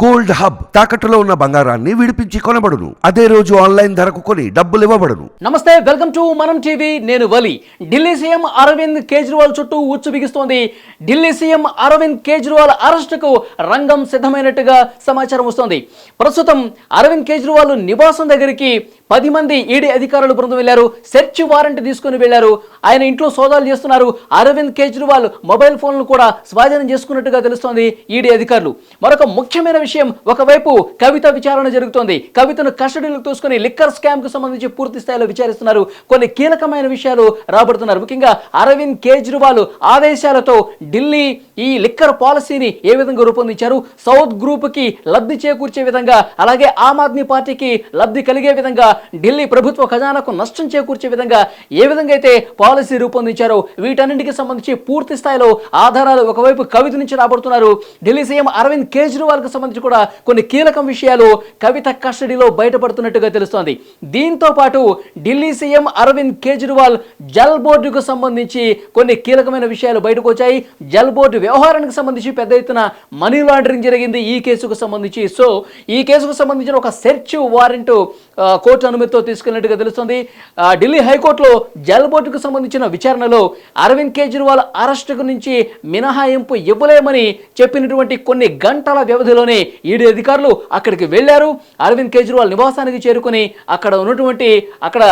Gold hub తాకట్టులో ఉన్న బంగారాన్ని విడిపించి కొనబడును. అదే రోజు ఆన్లైన్ ధరకు కొని డబ్బులు ఇవ్వబడును. నమస్తే వెల్కమ్ టు మనం టీవీ నేను వలి. ఢిల్లీ సీఎం అరవింద్ కేజ్రీవాల్ చుట్టూ ఉచ్చు బిగిస్తోంది. ఢిల్లీ సీఎం అరవింద్ కేజ్రీవాల్ అరెస్టుకు రంగం సిద్ధమైనట్టుగా సమాచారం వస్తోంది. ప్రస్తుతం అరవింద్ కేజ్రీవాల్ నివాసం దగ్గరికి పది మంది ఈడీ అధికారులు బృందం వెళ్ళారు సెర్చ్ వారెంట్ తీసుకుని వెళ్ళారు ఆయన ఇంట్లో సోదాలు చేస్తున్నారు. అరవింద్ కేజ్రీవాల్ మొబైల్ ఫోన్లు కూడా స్వాధీనం చేసుకున్నట్టుగా తెలుస్తోంది ఈడీ అధికారులు. మరొక ముఖ్యమైన విషయం ఒకవైపు కవిత విచారణ జరుగుతోంది. కవితను కస్టడీలోకి తీసుకుని లిక్కర్ స్కామ్కు సంబంధించి పూర్తి స్థాయిలో విచారిస్తున్నారు. కొన్ని కీలకమైన విషయాలు రాబడుతున్నారు. ముఖ్యంగా అరవింద్ కేజ్రీవాల్ ఆదేశాలతో ఢిల్లీ ఈ లిక్కర్ పాలసీని ఏ విధంగా రూపొందించారు? సౌత్ గ్రూప్కి లబ్ధి చేకూర్చే విధంగా అలాగే ఆమ్ ఆద్మీ పార్టీకి లబ్ధి కలిగే విధంగా ఢిల్లీ ప్రభుత్వ ఖజానాకు నష్టం చేకూర్చే విధంగా ఏ విధంగా అయితే పాలసీ రూపొందించారో వీటన్నింటికి సంబంధించి పూర్తి స్థాయిలో ఆధారాలు ఒకవైపు కవిత నుంచి రాబడుతున్నారు. ఢిల్లీ సీఎం అరవింద్ కేజ్రీవాల్కు సంబంధించి కూడా కొన్ని కీలకం విషయాలు కవిత కస్టడీలో బయటపడుతున్నట్టుగా తెలుస్తోంది. దీంతో పాటు ఢిల్లీ సీఎం అరవింద్ కేజ్రీవాల్ జల్ బోర్డుకు సంబంధించి కొన్ని కీలకమైన విషయాలు బయటకు వచ్చాయి. జల్ బోర్డు వ్యవహారానికి సంబంధించి పెద్ద ఎత్తున మనీ లాండరింగ్ జరిగింది ఈ కేసుకు సంబంధించి. సో ఈ కేసుకు సంబంధించిన ఒక సెర్చ్ వారెంట్ కోర్టు అనుమతితో తీసుకెళ్ళినట్టుగా తెలుస్తుంది. ఢిల్లీ హైకోర్టులో జల్ బోర్డుకు సంబంధించిన విచారణలో అరవింద్ కేజ్రీవాల్ అరెస్టుకు నుంచి మినహాయింపు ఇవ్వలేమని చెప్పినటువంటి కొన్ని గంటల వ్యవధిలోనే ఈడీ అధికారులు అక్కడికి వెళ్ళారు. అరవింద్ కేజ్రీవాల్ నివాసానికి చేరుకొని అక్కడ ఉన్నటువంటి అక్కడ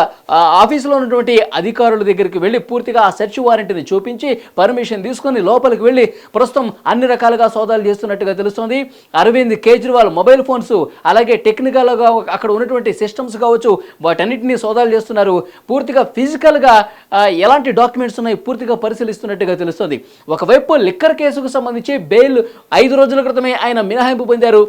ఆఫీసులో ఉన్నటువంటి అధికారుల దగ్గరికి వెళ్ళి పూర్తిగా ఆ సెర్చ్ వారెంట్ని చూపించి పర్మిషన్ తీసుకొని లోపలికి వెళ్ళి ప్రస్తుతం అన్ని రకాలుగా సోదాలు చేస్తున్నట్టుగా తెలుస్తోంది. అరవింద్ కేజ్రీవాల్ మొబైల్ ఫోన్స్ అలాగే టెక్నికల్గా అక్కడ ఉన్నటువంటి సిస్టమ్స్ కావచ్చు వాటన్నిటిని సోదాలు చేస్తున్నారు. పూర్తిగా ఫిజికల్గా ఎలాంటి డాక్యుమెంట్స్ ఉన్నాయి పూర్తిగా పరిశీలిస్తున్నట్టుగా తెలుస్తుంది. ఒకవైపు లిక్కర్ కేసుకు సంబంధించి బెయిల్ ఐదు రోజుల క్రితమే ఆయన మినహాయింపు పొందారు.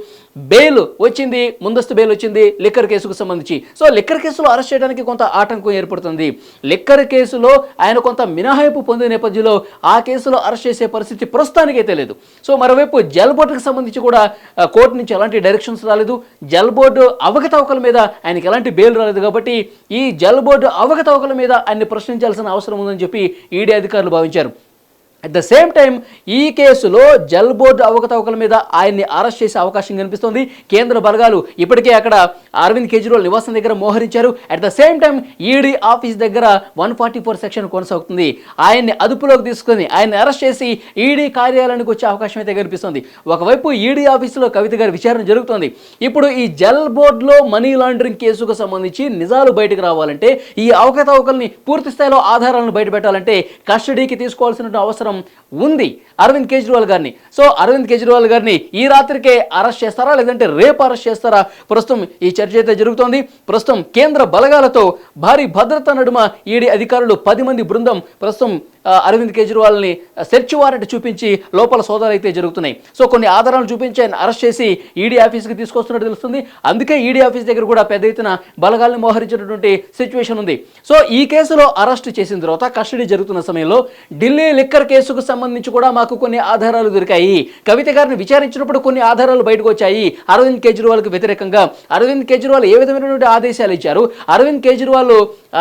బెయిల్ వచ్చింది ముందస్తు బెయిల్ వచ్చింది లిక్కర్ కేసుకు సంబంధించి. సో లిక్కర్ కేసులో అరెస్ట్ చేయడానికి కొంత ఆటంకం ఏర్పడుతుంది. లిక్కర్ కేసులో ఆయన కొంత మినహాయింపు పొందిన నేపథ్యంలో ఆ కేసులో అరెస్ట్ చేసే పరిస్థితి ప్రస్తుతానికైతే లేదు. సో మరోవైపు జల్ బోర్డుకు సంబంధించి కూడా కోర్టు నుంచి ఎలాంటి డైరెక్షన్స్ రాలేదు. జల్ బోర్డు అవకతవకల మీద ఆయనకి ఎలాంటి బెయిల్ రాలేదు కాబట్టి ఈ జల్ బోర్డు అవకతవకల మీద ఆయన్ని ప్రశ్నించాల్సిన అవసరం ఉందని చెప్పి ఈడీ అధికారులు భావించారు. అట్ ద సేమ్ టైం ఈ కేసులో జల్ బోర్డు అవకతవకల మీద ఆయన్ని అరెస్ట్ చేసే అవకాశం కనిపిస్తోంది. కేంద్ర బలగాలు ఇప్పటికే అక్కడ అరవింద్ కేజ్రీవాల్ నివాసం దగ్గర మోహరించారు. At the same time ED office దగ్గర వన్ ఫార్టీ ఫోర్ సెక్షన్ కొనసాగుతుంది. ఆయన్ని అదుపులోకి తీసుకుని ఆయన్ని అరెస్ట్ చేసి ఈడీ కార్యాలయానికి వచ్చే అవకాశం అయితే కనిపిస్తుంది. ఒకవైపు ఈడీ ఆఫీసులో కవిత గారి విచారణ జరుగుతోంది. ఇప్పుడు ఈ జల్ బోర్డులో మనీ లాండరింగ్ కేసుకు సంబంధించి నిజాలు బయటకు రావాలంటే ఈ అవకతవకల్ని పూర్తి స్థాయిలో ఆధారాలను బయట పెట్టాలంటే కస్టడీకి తీసుకోవాల్సిన అవసరం ఉంది. అరవింద్ కేజ్రీవాల్ గారిని. సో అరవింద్ కేజ్రీవాల్ గారిని ఈ రాత్రికే అరెస్ట్ చేస్తారా? లేదంటే రేపు అరెస్ట్ చేస్తారా? ప్రస్తుతం ఈ చర్చ అయితే జరుగుతోంది. ప్రస్తుతం కేంద్ర బలగాలతో భారీ భద్రత నడుమ ఈడీ అధికారులు పది మంది బృందం ప్రస్తుతం అరవింద్ కేజ్రీవాల్ని సెర్చ్ వారెంట్ చూపించి లోపల సోదాలు అయితే జరుగుతున్నాయి. సో కొన్ని ఆధారాలు చూపించి ఆయన అరెస్ట్ చేసి ఈడీ ఆఫీస్కి తీసుకొస్తున్నట్టు తెలుస్తుంది. అందుకే ఈడీ ఆఫీస్ దగ్గర కూడా పెద్ద ఎత్తున బలగాల్ని మోహరించినటువంటి సిచ్యువేషన్ ఉంది. సో ఈ కేసులో అరెస్ట్ చేసిన తర్వాత కస్టడీ జరుగుతున్న సమయంలో ఢిల్లీ లిక్కర్ కేసుకు సంబంధించి కూడా మాకు కొన్ని ఆధారాలు దొరికాయి. కవిత గారిని విచారించినప్పుడు కొన్ని ఆధారాలు బయటకు వచ్చాయి. అరవింద్ కేజ్రీవాల్కి వ్యతిరేకంగా అరవింద్ కేజ్రీవాల్ ఏ విధమైనటువంటి ఆదేశాలు ఇచ్చారు? అరవింద్ కేజ్రీవాల్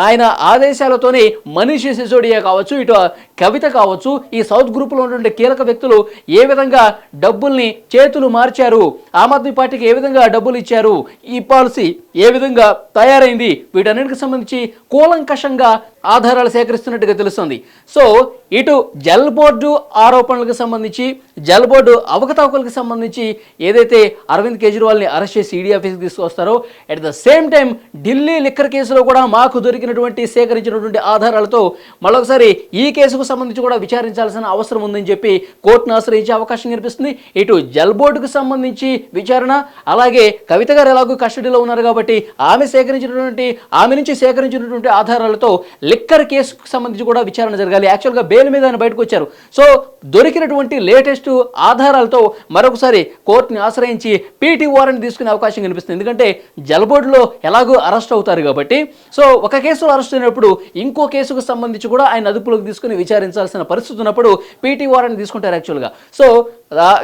ఆయన ఆదేశాలతోనే మనీష్ సిసోడియా కావచ్చు ఇటు కవిత కావచ్చు ఈ సౌత్ గ్రూప్లో ఉన్నటువంటి కీలక వ్యక్తులు ఏ విధంగా డబ్బుల్ని చేతులు మార్చారు? ఆమ్ ఆద్మీ పార్టీకి ఏ విధంగా డబ్బులు ఇచ్చారు? ఈ పాలసీ ఏ విధంగా తయారైంది? వీటన్నిటికి సంబంధించి కూలంకషంగా ఆధారాలు సేకరిస్తున్నట్టుగా తెలుస్తుంది. సో ఇటు జల్ బోర్డు ఆరోపణలకు సంబంధించి జల్ బోర్డు అవకతవకలకు సంబంధించి ఏదైతే అరవింద్ కేజ్రీవాల్ని అరెస్ట్ చేసి ఈడీ ఆఫీస్కి తీసుకొస్తారో at the same time Delhi liquor కేసులో కూడా మాకు దొరికినటువంటి సేకరించినటువంటి ఆధారాలతో మరొకసారి ఈ కేసుకు సంబంధించి కూడా విచారించాల్సిన అవసరం ఉందని చెప్పి కోర్టును ఆశ్రయించే అవకాశం కనిపిస్తుంది. ఇటు జల్ బోర్డుకు సంబంధించి విచారణ అలాగే కవిత గారు ఎలాగో కస్టడీలో ఉన్నారు కాబట్టి ఆమె సేకరించినటువంటి ఆమె నుంచి సేకరించినటువంటి ఆధారాలతో లిక్కర్ కేసుకు సంబంధించి కూడా విచారణ జరగాలి. యాక్చువల్గా బెయిల్ మీద ఆయన బయటకు వచ్చారు. సో దొరికినటువంటి లేటెస్ట్ ఆధారాలతో మరొకసారి కోర్టుని ఆశ్రయించి పీటీ వారెంట్ తీసుకునే అవకాశం కనిపిస్తుంది. ఎందుకంటే జలబోర్డులో ఎలాగో అరెస్ట్ అవుతారు కాబట్టి. సో ఒక కేసులో అరెస్ట్ అయినప్పుడు ఇంకో కేసుకు సంబంధించి కూడా ఆయన అదుపులోకి తీసుకుని విచారించాల్సిన పరిస్థితి ఉన్నప్పుడు పీటీ వారెంట్ తీసుకుంటారు యాక్చువల్గా సో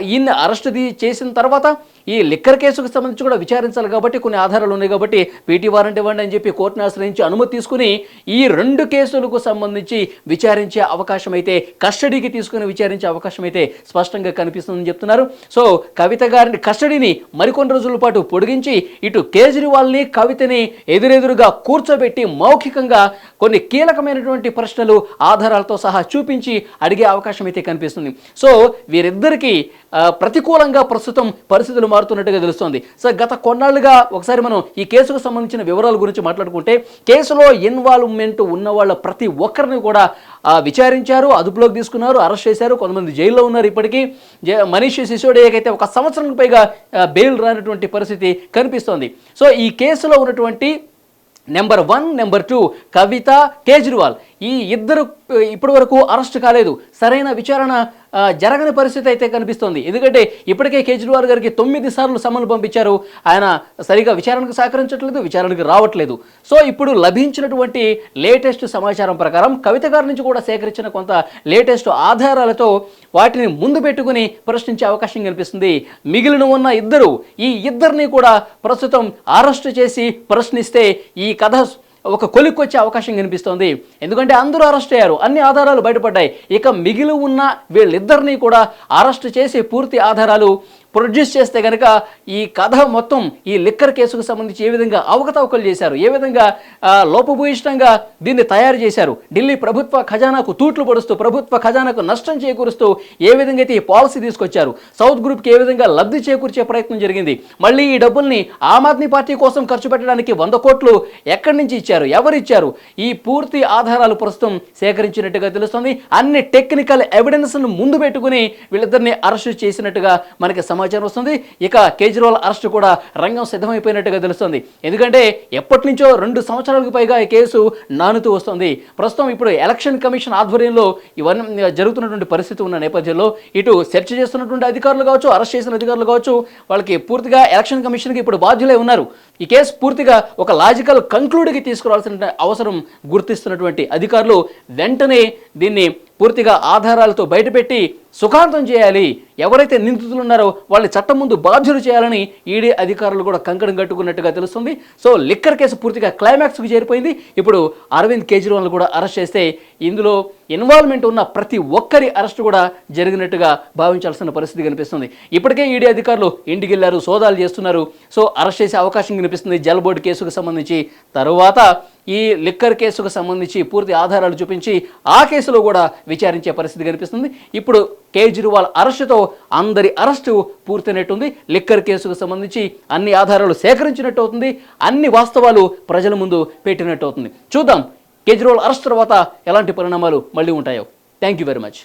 ఈయన్ని అరెస్ట్ చేసిన తర్వాత ఈ లిక్కర్ కేసుకు సంబంధించి కూడా విచారించాలి కాబట్టి కొన్ని ఆధారాలు ఉన్నాయి కాబట్టి పీటీ వారెంట్ ఇవ్వండి అని చెప్పి కోర్టును ఆశ్రయించి అనుమతి తీసుకుని ఈ రెండు కేసులకు సంబంధించి విచారించే అవకాశం అయితే కస్టడీకి తీసుకుని విచారించే అవకాశం అయితే స్పష్టంగా కనిపిస్తుందని చెప్తున్నారు. సో కవిత గారిని కస్టడీని మరికొన్ని రోజుల పాటు పొడిగించి ఇటు కేజ్రీవాల్ని కవితని ఎదురెదురుగా కూర్చోబెట్టి మౌఖికంగా కొన్ని కీలకమైనటువంటి ప్రశ్నలు ఆధారాలతో సహా చూపించి అడిగే అవకాశం అయితే కనిపిస్తుంది. సో వీరిద్దరికీ ప్రతికూలంగా ప్రస్తుతం పరిస్థితులు మారుతున్నట్టుగా తెలుస్తోంది. సో గత కొన్నాళ్ళుగా ఒకసారి మనం ఈ కేసుకు సంబంధించిన వివరాల గురించి మాట్లాడుకుంటే కేసులో ఇన్వాల్వ్మెంట్ ఉన్న వాళ్ళ ప్రతి ఒక్కరిని కూడా విచారించారు అదుపులోకి తీసుకున్నారు అరెస్ట్ చేశారు కొంతమంది జైల్లో ఉన్నారు ఇప్పటికీ. మనీష్ సిసోడియాకైతే ఒక సంవత్సరం పైగా బెయిల్ రానటువంటి పరిస్థితి కనిపిస్తోంది. సో ఈ కేసులో ఉన్నటువంటి number one number two Kavitha Kejriwal. ఈ ఇద్దరు ఇప్పటి వరకు అరెస్ట్ కాలేదు. సరైన విచారణ జరగని పరిస్థితి అయితే కనిపిస్తోంది. ఎందుకంటే ఇప్పటికే కేజ్రీవాల్ గారికి తొమ్మిది సార్లు సమన్లు పంపించారు. ఆయన సరిగా విచారణకు సహకరించట్లేదు విచారణకు రావట్లేదు. సో ఇప్పుడు లభించినటువంటి లేటెస్ట్ సమాచారం ప్రకారం కవిత గారి నుంచి కూడా సేకరించిన కొంత లేటెస్ట్ ఆధారాలతో వాటిని ముందు పెట్టుకుని ప్రశ్నించే అవకాశం కనిపిస్తుంది. మిగిలిన ఉన్న ఇద్దరు ఈ ఇద్దరిని కూడా ప్రస్తుతం అరెస్ట్ చేసి ప్రశ్నిస్తే ఈ కథ ఒక కొలిక్కొచ్చే అవకాశం కనిపిస్తోంది. ఎందుకంటే అందరూ అరెస్ట్ అయ్యారు. అన్ని ఆధారాలు బయటపడ్డాయి. ఇక మిగిలి ఉన్న వీళ్ళిద్దరినీ కూడా అరెస్ట్ చేసి పూర్తి ఆధారాలు ప్రొడ్యూస్ చేస్తే కనుక ఈ కథ మొత్తం ఈ లిక్కర్ కేసుకు సంబంధించి ఏ విధంగా అవకతవకలు చేశారు? ఏ విధంగా లోపభూయిష్టంగా దీన్ని తయారు చేశారు? ఢిల్లీ ప్రభుత్వ ఖజానాకు తూట్లు పడుస్తూ ప్రభుత్వ ఖజానాకు నష్టం చేకూరుస్తూ ఏ విధంగా అయితే ఈ పాలసీ తీసుకొచ్చారు? సౌత్ గ్రూప్కి ఏ విధంగా లబ్ధి చేకూర్చే ప్రయత్నం జరిగింది? మళ్ళీ ఈ డబ్బుల్ని ఆమ్ ఆద్మీ పార్టీ కోసం ఖర్చు పెట్టడానికి వంద కోట్లు ఎక్కడి నుంచి ఇచ్చారు? ఎవరు ఇచ్చారు? ఈ పూర్తి ఆధారాలు ప్రస్తుతం సేకరించినట్టుగా తెలుస్తుంది. అన్ని టెక్నికల్ ఎవిడెన్స్ను ముందు పెట్టుకుని వీళ్ళిద్దరిని అరెస్ట్ చేసినట్టుగా మనకి సమాచారం వస్తుంది. ఇక కేజ్రీవాల్ అరెస్ట్ కూడా రంగం సిద్ధమైపోయినట్టుగా తెలుస్తుంది. ఎందుకంటే ఎప్పటి నుంచో రెండు సంవత్సరాలకు పైగా ఈ కేసు నానుతూ వస్తుంది. ప్రస్తుతం ఇప్పుడు ఎలక్షన్ కమిషన్ ఆధ్వర్యంలో ఇవన్నీ జరుగుతున్నటువంటి పరిస్థితి ఉన్న నేపథ్యంలో ఇటు సెర్చ్ చేస్తున్నటువంటి అధికారులు కావచ్చు అరెస్ట్ చేసిన అధికారులు కావచ్చు వాళ్ళకి పూర్తిగా ఎలక్షన్ కమిషన్కి ఇప్పుడు బాధ్యులై ఉన్నారు. ఈ కేసు పూర్తిగా ఒక లాజికల్ కంక్లూడ్కి తీసుకురావాల్సిన అవసరం గుర్తిస్తున్నటువంటి అధికారులు వెంటనే దీన్ని పూర్తిగా ఆధారాలతో బయటపెట్టి సుఖాంతం చేయాలి. ఎవరైతే నిందితులు ఉన్నారో వాళ్ళని చట్టం ముందు బాధ్యులు చేయాలని ఈడీ అధికారులు కూడా కంకణం కట్టుకున్నట్టుగా తెలుస్తుంది. సో లిక్కర్ కేసు పూర్తిగా క్లైమాక్స్కి చేరిపోయింది. ఇప్పుడు అరవింద్ కేజ్రీవాల్ కూడా అరెస్ట్ చేస్తే ఇందులో ఇన్వాల్వ్మెంట్ ఉన్న ప్రతి ఒక్కరి అరెస్ట్ కూడా జరిగినట్టుగా భావించాల్సిన పరిస్థితి కనిపిస్తుంది. ఇప్పటికే ఈడీ అధికారులు ఇంటికి వెళ్ళారు సోదాలు చేస్తున్నారు. సో అరెస్ట్ చేసే అవకాశం కనిపిస్తుంది జల్ బోర్డు కేసుకు సంబంధించి. తరువాత ఈ లిక్కర్ కేసుకు సంబంధించి పూర్తి ఆధారాలు చూపించి ఆ కేసులో కూడా విచారించే పరిస్థితి కనిపిస్తుంది. ఇప్పుడు కేజ్రీవాల్ అరెస్టుతో అందరి అరెస్టు పూర్తయినట్టుంది. లిక్కర్ కేసుకు సంబంధించి అన్ని ఆధారాలు సేకరించినట్టు అవుతుంది. అన్ని వాస్తవాలు ప్రజల ముందు పెట్టినట్టు అవుతుంది. చూద్దాం కేజ్రీవాల్ అరెస్ట్ తర్వాత ఎలాంటి పరిణామాలు మళ్ళీ ఉంటాయో. Thank you very much